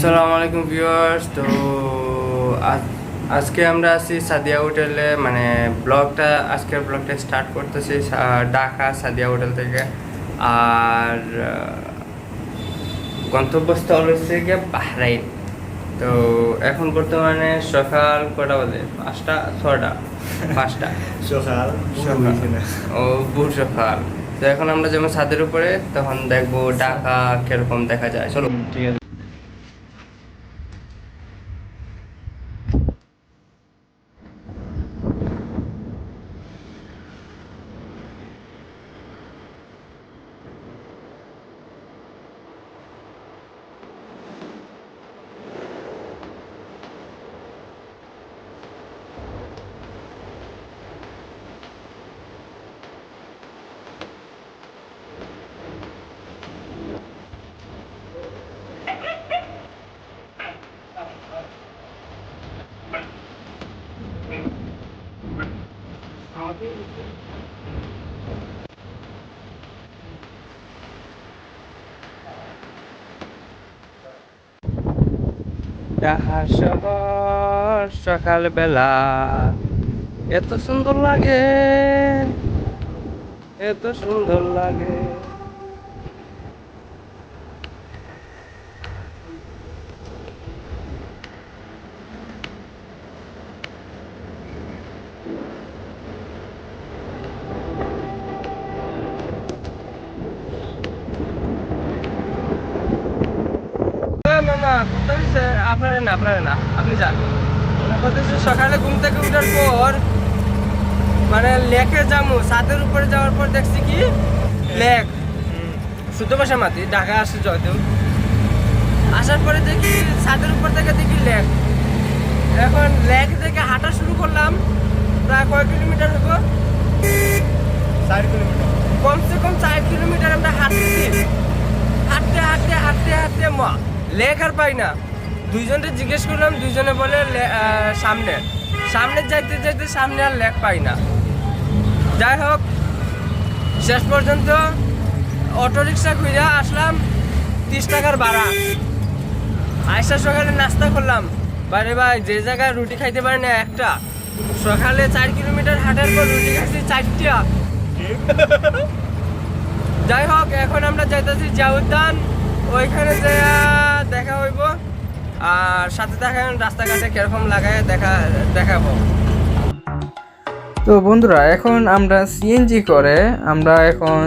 আসসালামু আলাইকুম ভিউয়ার্স। তো আজকে আমরা আছি সাদিয়া হোটেলে। মানে ব্লগটা আজকের ব্লগটা স্টার্ট করতেছি ঢাকা সাদিয়া হোটেল থেকে। আর গন্তব্যস্থল হচ্ছে গিয়ে বাহরাইন। তো এখন বর্তমানে সকাল কটা বাজে? পাঁচটা? ছটা পাঁচটা? সকাল ও ভোর সকাল। তো এখন আমরা যেমন ছাদের উপরে তখন দেখব ঢাকা কীরকম দেখা যায়। চলো। ঠিক আছে। ঢাকা শহর সকালবেলা। এত সুন্দর লাগে এত সুন্দর লাগে না না না হইছে? আপনারে না আপনারে না আপনি যান। সকালে ঘুম থেকে উঠার পর মানে লেকে যাব ছাদের উপরে যাওয়ার পর দেখছি কি? লেক। শুদ্ধ ভাষা মাতি ঢাকা আসছে যদিও আসার পরে দেখি ছাদের উপর থেকে দেখি লেক। এখন লেক থেকে হাঁটা শুরু করলাম প্রায় কয় কিলোমিটার হব চার কিলোমিটার। কমসে কম চার কিলোমিটার আমরা হাঁটতেছি হাঁটতে হাঁটতে হাঁটতে হাঁটতে মা লেক আর পাই না। দুইজনকে জিজ্ঞেস করলাম, দুইজনে বলে সামনে। সামনে যাইতে যাইতে সামনে আর লেক পাই না। যাই হোক, শেষ পর্যন্ত অটো রিক্সা খুঁজে আসলাম তিরিশ টাকার ভাড়া। আইসা সকালে নাস্তা করলাম। বাইরে ভাই, যে জায়গায় রুটি খাইতে পারি না, একটা। সকালে চার কিলোমিটার হাঁটার পর রুটি খাইছি চারটা। যাই হোক, এখন আমরা যাইতেছি জাউদ্দান ওইখানে যে দেখা হইব। আর সাথে দেখা রাস্তাঘাটে কীরকম লাগায় দেখা, দেখাবো। তো বন্ধুরা, এখন আমরা সিএনজি করে আমরা এখন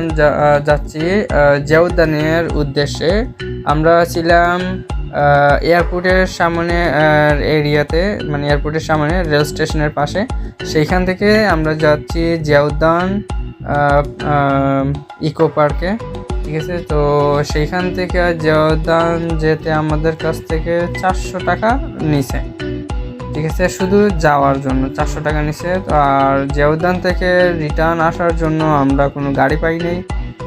যাচ্ছি জিয়াউদ্দানের উদ্দেশ্যে। আমরা ছিলাম এয়ারপোর্টের সামনে এরিয়াতে মানে এয়ারপোর্টের সামনে, রেল স্টেশনের পাশে। সেইখান থেকে আমরা যাচ্ছি জিয়াউদ্দান ইকো পার্কে। ঠিক আছে? তো সেইখান থেকে জিয়াউদ্দান যেতে আমাদের কাছ থেকে চারশো টাকা নিছে। ঠিক আছে? শুধু যাওয়ার জন্য চারশো টাকা নিছে। আর জিয়াউদ্দান থেকে রিটার্ন আসার জন্য আমরা কোনো গাড়ি পাই নাই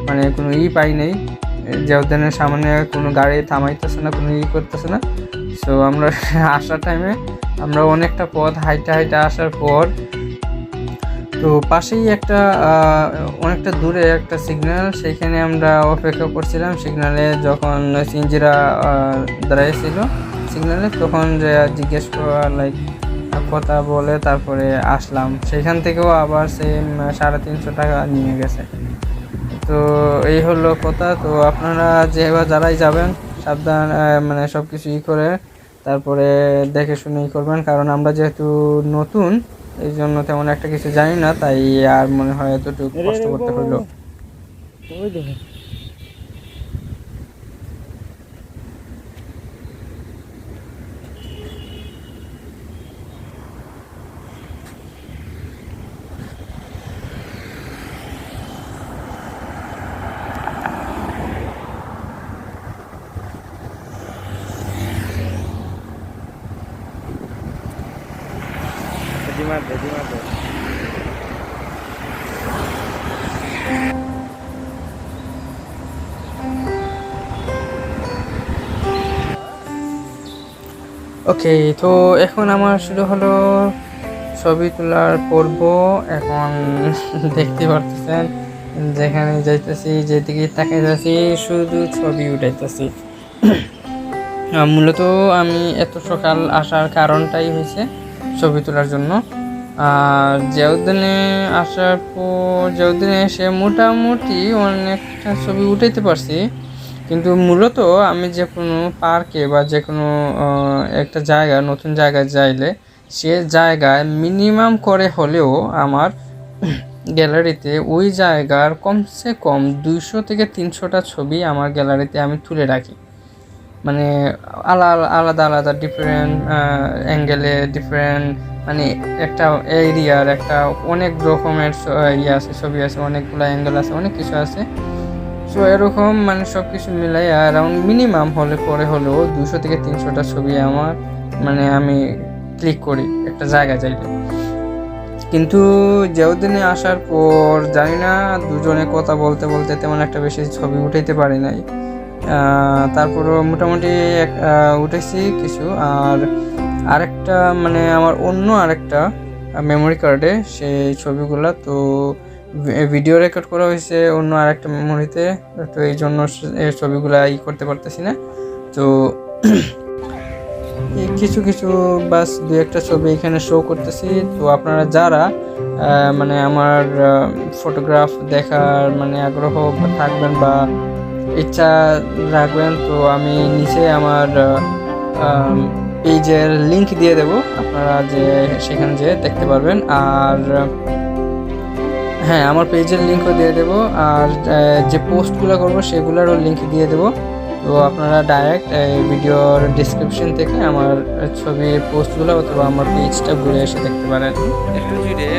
মানে কোনো ই পাই নাই। জিয়াউদ্দানের সামনে কোনো গাড়ি থামাইতেছে না, কোনো ই করতেছে না। সো আমরা আসার টাইমে আমরা অনেকটা পথ হাইটা হাইটা আসার পর তো পাশেই একটা অনেকটা দূরে একটা সিগন্যাল সেইখানে আমরা অপেক্ষা করছিলাম সিগন্যালে যখন সিঞ্জিরা দাঁড়াইছিল সিগন্যালে তখন জিজ্ঞেস করা লাইক কথা বলে তারপরে আসলাম। সেখান থেকেও আবার সেম সাড়ে তিনশো টাকা নিয়ে গেছে। তো এই হলো কথা। তো আপনারা যে যারাই যাবেন, সাবধান মানে সব কিছু ই করে তারপরে দেখে শুনে ই করবেন। কারণ আমরা যেহেতু নতুন এই জন্য তেমন একটা কিছু জানি না, তাই আর মনে হয় এতটুকু কষ্ট করতে হলো। ওকে, তো এখন আমার শুরু হলো ছবি তোলার পর্ব। এখন দেখতে পারতেছেন, যেখানে যাইতেছি, যেদিকে তাকাইতেছি, শুধু ছবি উঠাইতেছি। মূলত আমি এত সকাল আসার কারণটাই হয়েছে ছবি তোলার জন্য। আর জেউদ্দিনে আসার পর জেউদ্দিনে এসে মোটামুটি অনেকটা ছবি উঠাইতে পারছি কিন্তু মূলত আমি যে কোনো পার্কে বা যে কোনো একটা জায়গা, নতুন জায়গায় যাইলে সে জায়গায় মিনিমাম করে হলেও আমার গ্যালারিতে ওই জায়গার কমসে কম দুইশো থেকে তিনশোটা ছবি আমার গ্যালারিতে আমি তুলে রাখি। মানে আলাদা আলাদা আলাদা ডিফারেন্ট অ্যাঙ্গেলে ডিফারেন্ট মানে একটা এরিয়ার একটা অনেক রকমের ইয়ে আছে, ছবি আছে, অনেকগুলো অ্যাঙ্গেল আছে, অনেক কিছু আছে। সো এরকম মানে সব কিছু মিলাই অ্যারাউন্ড মিনিমাম হলে পরে হলেও দুশো থেকে তিনশোটা ছবি আমার মানে আমি ক্লিক করি, একটা জায়গা যাইলে কিন্তু যেদিনে আসার পর, জানি না, দুজনে কথা বলতে বলতে তেমন একটা বেশি ছবি উঠাইতে পারি নাই। তারপরও মোটামুটি উঠেছি কিছু। আর আরেকটা মানে আমার অন্য আরেকটা মেমোরি কার্ডে সেই ছবিগুলো, তো ভিডিও রেকর্ড করা হয়েছে অন্য আরেকটা মেমোরিতে তো এই জন্য ছবিগুলো ই করতে পারতেছি না। তো কিছু কিছু বাস দু একটা ছবি এখানে শো করতেছি। তো আপনারা যারা মানে আমার ফটোগ্রাফ দেখার মানে আগ্রহ থাকবেন বা ইচ্ছা রাখবেন, তো আমি নিচে আমার পেজের লিংক দিয়ে দেব। আপনারা যে, সেখানে যেয়ে দেখতে পারবেন। আর হ্যাঁ আমার পেজের লিঙ্কও দিয়ে দেবো আর যে পোস্টগুলো করব সেগুলোরও লিঙ্ক দিয়ে দেবো। তো আপনারা ডাইরেক্ট ভিডিওর ডিসক্রিপশন থেকে আমার ছবির পোস্টগুলো অথবা আমার পেজটা ঘুরে এসে দেখতে পারেন। একটু জুড়ে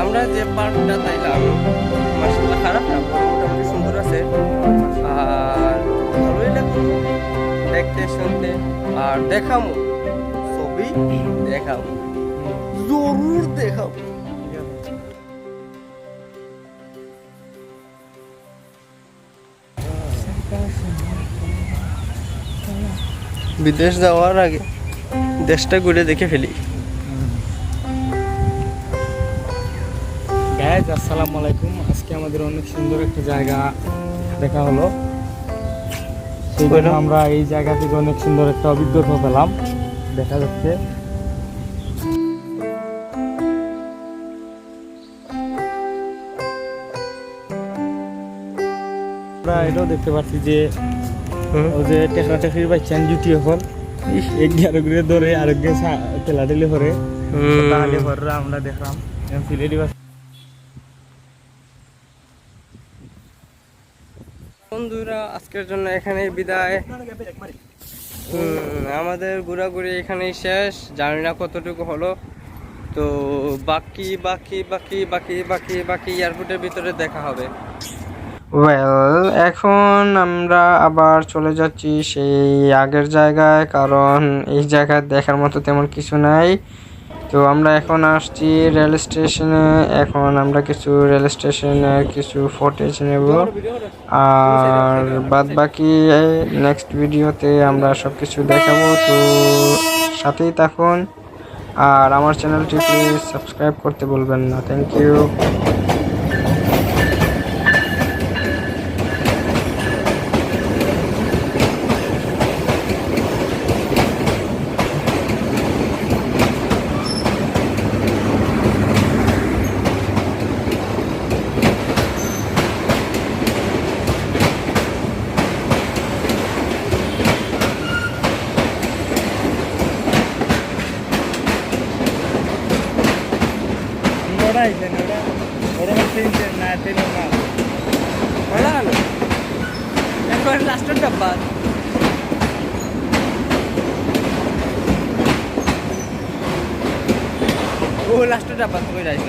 আমরা যে পার্কটা খারাপ না মোটামুটি সুন্দর আছে। আর ভালোই লাগল। দেখতে, শুনতে, আর দেখামো। ছবি দেখাবো জরুর দেখাবো বিদেশ যাওয়ার আগে দেশটা ঘুরে দেখে ফেলি। গাইজ আসসালামু আলাইকুম। আজকে আমাদের অনেক সুন্দর একটা জায়গা দেখা হলো। সেই জন্য আমরা এই জায়গা থেকে অনেক সুন্দর একটা অভিজ্ঞতা পেলাম। দেখা যাচ্ছে। আমরা এটাও দেখতে পাচ্ছি যে ও যে টেকরা টেকরির বাচ্চান জুটি এখন এক গিয়ে ধরে করে। তাহলে আমরা দেখলাম। সিলেটি বন্ধুরা আজকের জন্য এখানেই বিদায়। আমাদের ঘোরাঘুরি এখানেই শেষ। জানি না কতটুকু হলো। তো বাকি বাকি বাকি বাকি বাকি বাকি এয়ারপোর্টের ভিতরে দেখা হবে। ওয়েল এখন আমরা আবার চলে যাচ্ছি সেই আগের জায়গায়, কারণ এই জায়গায় দেখার মতো তেমন কিছু নাই। তো আমরা এখন আসছি রেল স্টেশনে, এখন আমরা কিছু রেল স্টেশনের কিছু ফুটেজ নেব। আর বাদ বাকি নেক্সট ভিডিওতে আমরা সব কিছু দেখাবো, তো সাথেই থাকুন। আর আমার চ্যানেলটি প্লিজ সাবস্ক্রাইব করতে বলবেন না। থ্যাংক ইউ আইছেন ওরা ওরা তিনটেন না না ভালো হলো এখন লাস্টের ডাব্বা ও লাস্টের ডাব্বা তো যাইছিলাম